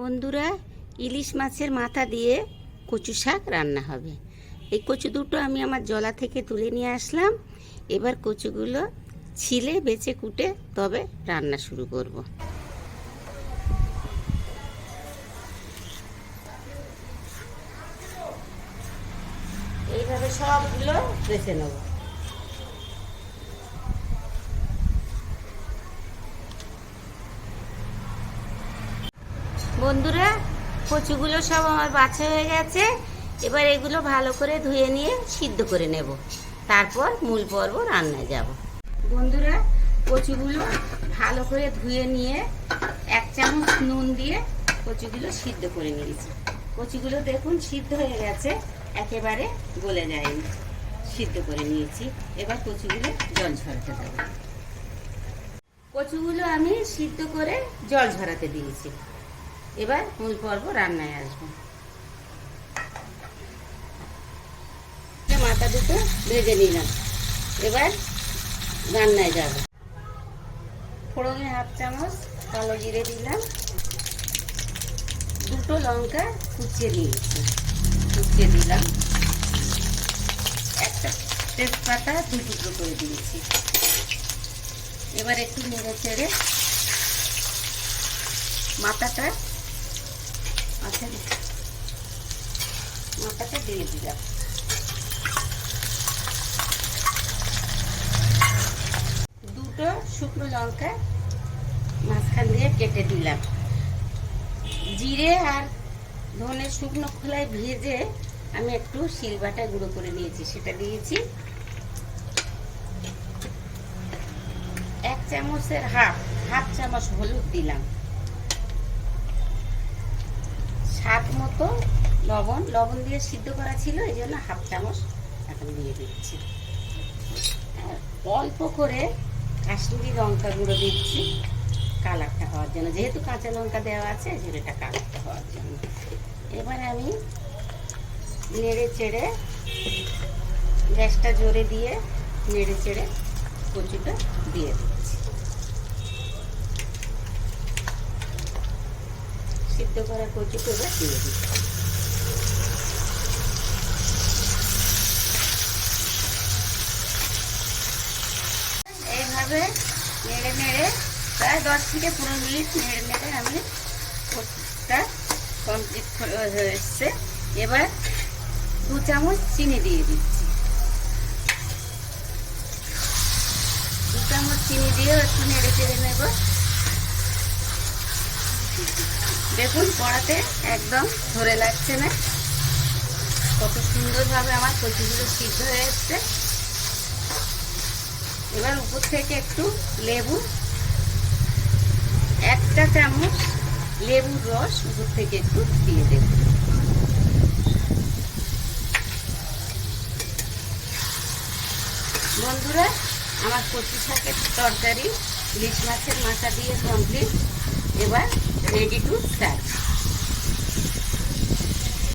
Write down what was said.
বন্ধুরা, ইলিশ মাছের মাথা দিয়ে কচু শাক রান্না হবে। এই কচু দুটো আমি আমার জলা থেকে তুলে নিয়ে আসলাম। এবার কচুগুলো ছিলে, বেছে, কুটে তবে রান্না শুরু করব। এইভাবে সবগুলো বেছে নেব। বন্ধুরা, কচুগুলো সব আমার বাছা হয়ে গেছে। এবার এগুলো ভালো করে ধুয়ে নিয়ে সিদ্ধ করে নেব। তারপর মূল পর্ব রান্নায় যাব। বন্ধুরা, কচুগুলো ভালো করে ধুয়ে নিয়ে এক চামচ নুন দিয়ে কচুগুলো সিদ্ধ করে নিয়েছি। কচুগুলো দেখুন সিদ্ধ হয়ে গেছে, একেবারে গলে যায়নি। সিদ্ধ করে নিয়েছি। এবার কচুগুলো জল ঝরাতে দেবো। কচুগুলো আমি সিদ্ধ করে জল ঝরাতে দিয়েছি। এবার মূল পর্ব রান্নায় আসব। মাথা দুটো ভেজে নিলাম। এবার রান্নায় যাব। ফোড়নে হাফ চামচ কালো জিরে দিলাম। দুটো লঙ্কা কুচিয়ে দিয়েছি কুচিয়ে দিলাম। একটা তেজপাতা দু টুকরো করে দিয়েছি। এবার একটু নেড়ে চেড়ে মাথাটা আচ্ছা মাথাটা দিয়ে দিলাম। দুটো শুকনো লঙ্কা মাঝখান দিয়ে কেটে দিলাম। জিরে আর ধনে শুকনো খোলায় ভেজে আমি একটু শিলবাটা গুঁড়ো করে নিয়েছি, সেটা দিয়েছি। এক চামচের হাফ হাফ চামচ হলুদ দিলাম। স্বাদ মতো লবণ লবণ দিয়ে সিদ্ধ করা ছিল, এই জন্য হাফ চামচ এখন দিয়ে দিচ্ছি। আর অল্প করে কাশ্মীরি লঙ্কা গুঁড়ো দিচ্ছি, কালারটা হওয়ার জন্য। যেহেতু কাঁচা লঙ্কা দেওয়া আছে সেটা কালারটা হওয়ার জন্য। এবার আমি নেড়ে চেড়ে গ্যাসটা জোরে দিয়ে নেড়ে চেড়ে কচুটা দিয়ে দিচ্ছি। সিদ্ধ করা কচুটা এবার দিয়ে দিচ্ছি এইভাবে নেড়ে নেড়ে প্রায় দশ থেকে পনেরো মিনিট নেড়ে নেড়ে আমি কচুটা কমপ্লিট হয়ে এসছে। এবার দু চামচ চিনি দিয়ে দিচ্ছি। দু চামচ চিনি দিয়েও একটু নেড়ে চেড়ে নেব। দেখুন কড়াতে একদম ধরে লাগছে না। কত সুন্দরভাবে আমার কচুগুলো সিদ্ধ হয়ে এসছে। এবার উপর থেকে একটু লেবু, একটা চামচ লেবুর রস উপর থেকে একটু দিয়ে দেব। বন্ধুরা, আমার কচু শাকের তরকারি, ইলিশ মাছের মাথা দিয়ে কমপ্লিট এবার রেডি টু সার্ভ